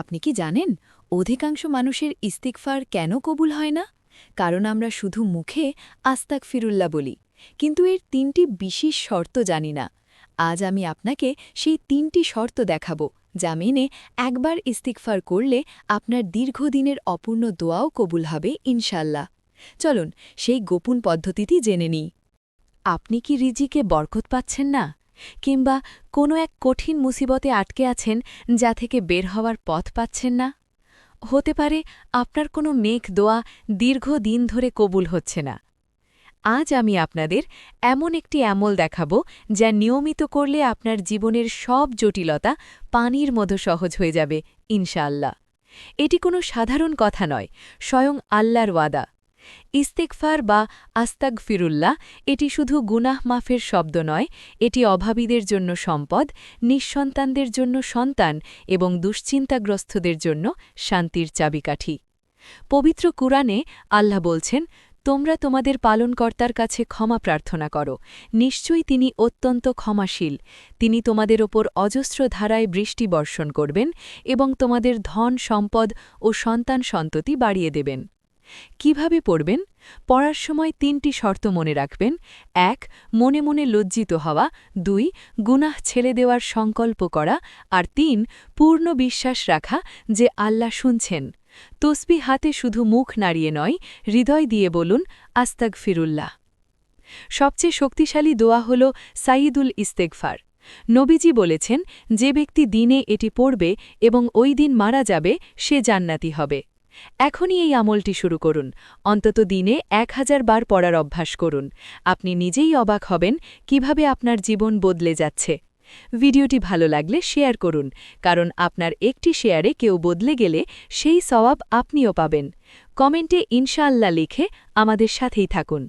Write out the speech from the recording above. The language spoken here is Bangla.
আপনি কি জানেন, অধিকাংশ মানুষের ইস্তিকফার কেন কবুল হয় না? কারণ আমরা শুধু মুখে আস্তাক ফিরুল্লাহ বলি, কিন্তু এর তিনটি বিশেষ শর্ত জানি না। আজ আমি আপনাকে সেই তিনটি শর্ত দেখাব, যা মেনে একবার ইস্তিকফার করলে আপনার দীর্ঘদিনের অপূর্ণ দোয়াও কবুল হবে ইনশাল্লাহ চলুন সেই গোপন পদ্ধতিটি জেনে নিই। আপনি কি রিজিকে বরকত পাচ্ছেন না? কিংবা কোনো এক কঠিন মুসিবতে আটকে আছেন যা থেকে বের হওয়ার পথ পাচ্ছেন না? হতে পারে আপনার কোনো মেঘ দোয়া দীর্ঘ দিন ধরে কবুল হচ্ছে না। আজ আমি আপনাদের এমন একটি আমল দেখাব যা নিয়মিত করলে আপনার জীবনের সব জটিলতা পানির মতো সহজ হয়ে যাবে, ইনশাআল্লাহ। এটি কোনো সাধারণ কথা নয়, স্বয়ং আল্লাহর ওয়াদা। ইস্তেকফার বা আস্তাক ফিরুল্লাহ এটি শুধু গুনাহ মাফের শব্দ নয়, এটি অভাবীদের জন্য সম্পদ, নিঃসন্তানদের জন্য সন্তান এবং দুশ্চিন্তাগ্রস্তদের জন্য শান্তির চাবিকাঠি। পবিত্র কুরআনে আল্লাহ বলছেন, তোমরা তোমাদের পালনকর্তার কাছে ক্ষমা প্রার্থনা করো। নিশ্চয়ই তিনি অত্যন্ত ক্ষমাশীল। তিনি তোমাদের ওপর অজস্র ধারায় বৃষ্টি বর্ষণ করবেন এবং তোমাদের ধন, সম্পদ ও সন্তান সন্ততি বাড়িয়ে দেবেন। কীভাবে পড়বেন? পড়ার সময় তিনটি শর্ত মনে রাখবেন। এক, মনে মনে লজ্জিত হওয়া। দুই, গুনাহ ছেড়ে দেওয়ার সংকল্প করা। আর তিন, পূর্ণ বিশ্বাস রাখা যে আল্লাহ শুনছেন। তসবি হাতে শুধু মুখ নাড়িয়ে নয়, হৃদয় দিয়ে বলুন আস্তাক ফিরুল্লাহ সবচেয়ে শক্তিশালী দোয়া হল সাইদুল ইস্তেকফার নবীজি বলেছেন, যে ব্যক্তি দিনে এটি পড়বে এবং ওই দিন মারা যাবে, সে জান্নাতি হবে। এখনই এই আমলটি শুরু করুন। অন্তত দিনে এক হাজার বার পড়ার অভ্যাস করুন। আপনি নিজেই অবাক হবেন কীভাবে আপনার জীবন বদলে যাচ্ছে। ভিডিওটি ভালো লাগলে শেয়ার করুন, কারণ আপনার একটি শেয়ারে কেউ বদলে গেলে সেই সওয়াব আপনিও পাবেন। কমেন্টে ইনশাআল্লাহ লিখে আমাদের সাথেই থাকুন।